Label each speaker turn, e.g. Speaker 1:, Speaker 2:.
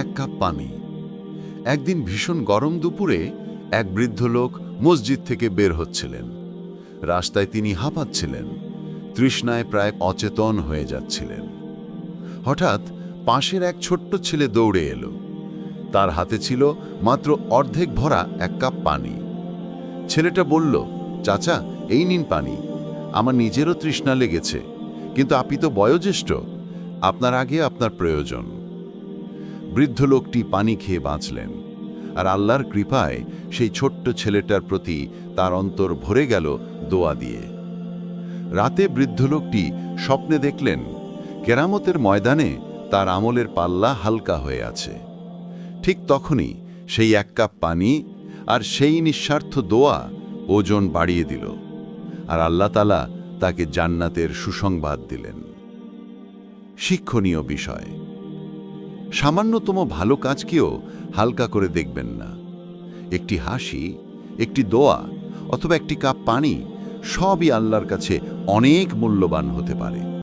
Speaker 1: এক কাপ পানি। একদিন ভীষণ গরম দুপুরে এক বৃদ্ধ লোক মসজিদ থেকে বের হচ্ছিলেন। রাস্তায় তিনি হাঁপাচ্ছিলেন, তৃষ্ণায় প্রায় অচেতন হয়ে যাচ্ছিলেন। হঠাৎ পাশের এক ছোট্ট ছেলে দৌড়ে এলো। তার হাতে ছিল মাত্র অর্ধেক ভরা এক কাপ পানি। ছেলেটা বলল, চাচা, এই নিন পানি। আমার নিজেরও তৃষ্ণা লেগেছে, কিন্তু আপনি তো বয়োজ্যেষ্ঠ। আপনার আগে আপনার প্রয়োজন। বৃদ্ধ লোকটি পানি খেয়ে বাঁচলেন, আর আল্লাহর কৃপায় সেই ছোট্ট ছেলেটার প্রতি তার অন্তর ভরে গেল দোয়া দিয়ে। রাতে বৃদ্ধ লোকটি স্বপ্নে দেখলেন, কেরামতের ময়দানে তার আমলের পাল্লা হালকা হয়ে আছে। ঠিক তখনই সেই এক কাপ পানি আর সেই নিঃস্বার্থ দোয়া ওজন বাড়িয়ে দিল, আর আল্লাহ তালা তাকে জান্নাতের সুসংবাদ দিলেন। শিক্ষণীয় বিষয় সামান্যতম ভালো কাজকেও হালকা করে দেখবেন না। একটি হাসি, একটি দোয়া অথবা একটি কাপ পানি সবই আল্লাহর কাছে অনেক মূল্যবান হতে পারে।